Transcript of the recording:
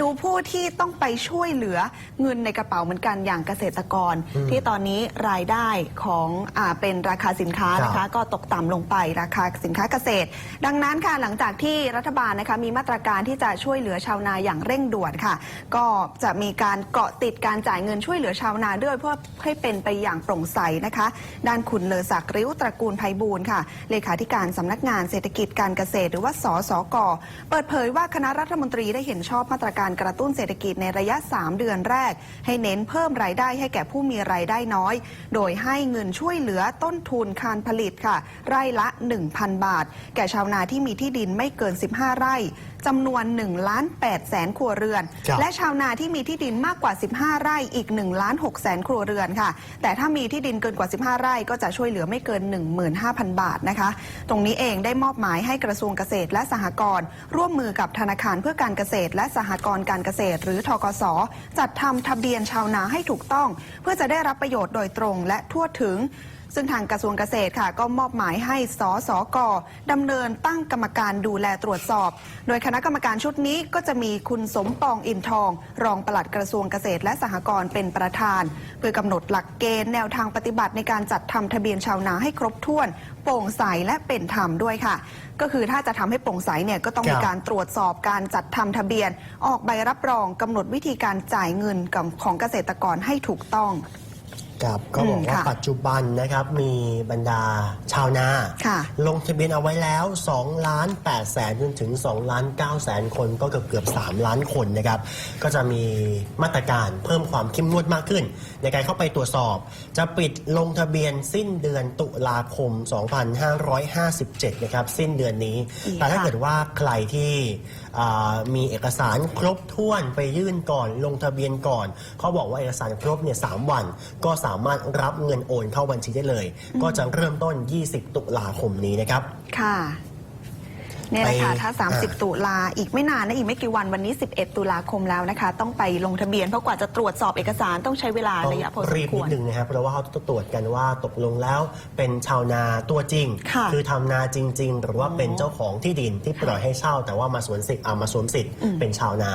ดูผู้ที่ต้องไปช่วยเหลือเงินในกระเป๋าเหมือนกันอย่างเกษตรกร ที่ตอนนี้รายได้ของอาเป็นราคาสินค้านะครัคะ บ ก็ตกต่ำลงไปราคาสินค้าเกษตร ดังนั้นค่ะหลังจากที่รัฐบาลนะคะมีมาตรการที่จะช่วยเหลือชาวนาอย่างเร่งด่วนค่ะ ก็จะมีการเกาะติดการจ่ายเงินช่วยเหลือชาวนาด้วยเพื่อให้เป็นไปอย่างโปร่งใสนะคะ ด้านคุณเลอศักดิ์ริ้วตระกูลไพบูลย์ค่ะ เลขาธิการสำนักงานเศรษฐกิจการเกษตร หรือว่าสสกเปิดเผยว่าคณะรัฐมนตรีได้เห็นชอบมาตรการกระตุ้นเศรษฐกิจในระยะ 3 เดือนแรก ให้เน้นเพิ่มรายได้ให้แก่ผู้มีรายได้น้อย โดยให้เงินช่วยเหลือต้นทุนการผลิตค่ะ ไร่ละ 1,000 บาท แก่ชาวนาที่มีที่ดินไม่เกิน 15 ไร่จำนวน1ล้าน8แสนครัวเรือนครับและชาวนาที่มีที่ดินมากกว่า 15 ไร่อีก1ล้าน6แสนครัวเรือนค่ะ แต่ถ้ามีที่ดินเกินกว่า 15 ไร่ก็จะช่วยเหลือไม่เกิน 15,000 บาทนะคะ ตรงนี้เองได้มอบหมายให้กระทรวงเกษตรและสหกรณ์ร่วมมือกับธนาคารเพื่อการเกษตรและสหกรณ์การเกษตร หรือทกส จัดทำทะเบียนชาวนาให้ถูกต้อง เพื่อจะได้รับประโยชน์โดยตรงและทั่วถึง ซึ่งทางกระทรวงเกษตรค่ะ ก็มอบหมายให้สสกดำเนินตั้งกรรมการดูแลตรวจสอบ โดยคณะกรรมการชุดนี้ก็จะมีคุณสมปองอินทอง รองปลัดกระทรวงเกษตรและสหกรณ์เป็นประธาน เพื่อกำหนดหลักเกณฑ์แนวทางปฏิบัติในการจัดทำทะเบียนชาวนาให้ครบถ้วน โปร่งใสและเป็นธรรมด้วยค่ะ ก็คือถ้าจะทำให้โปร่งใสเนี่ยก็ต้องมีครับการตรวจสอบการจัดทำทะเบียน ออกใบรับรองกำหนดวิธีการจ่ายเงินกับของเกษตรกรให้ถูกต้อง ครับก็บอกอืมว่าค่ะปัจจุบันนะครับมีบรรดาชาวนา ค่ะลงทะเบียนเอาไว้แล้ว2ล้าน8แสนจนถึง2ล้าน9แสนคนก็เกือบเกือบ3ล้านคนนะครับ ก็จะมีมาตรการเพิ่มความเข้มงวดมากขึ้น ในการเข้าไปตรวจสอบ จะปิดลงทะเบียนสิ้นเดือนตุลาคม 2557 นะครับ สิ้นเดือนนี้ อีกแต่ถ้าค่ะ เกิดว่าใครที่อ่ามีเอกสารครบถ้วนไปยื่นก่อนลงทะเบียนก่อน เขาบอกว่าเอกสารครบเนี่ยสามวันก็สามารถรับเงินโอนเข้าบัญชีได้เลย ก็จะเริ่มต้น 20 ตุลาคมนี้นะครับ ค่ะเนี่ยแหละค่ะไปถ้าอ่า30 ตุลาอีกไม่นานนะอีกไม่กี่วันวันนี้ 11 ตุลาคมแล้วนะคะ ต้องไปลงทะเบียนเพราะกว่าจะตรวจสอบเอกสารต้องใช้เวลาต้องระยะพอสมรีบคนิวดรนึงนะครับเพราะว่าเขาต้องตรวจกันว่าตกลงแล้วเป็นชาวนาตัวจริงค่ะอทำนาจริง ๆ หรือว่าเป็นอ๋อเจ้าของที่ดินที่ปล่อยให้เช่า แต่ว่ามาสวนสิทธิ์อ่ามาสวมสิทธิ์เป็นชาวนา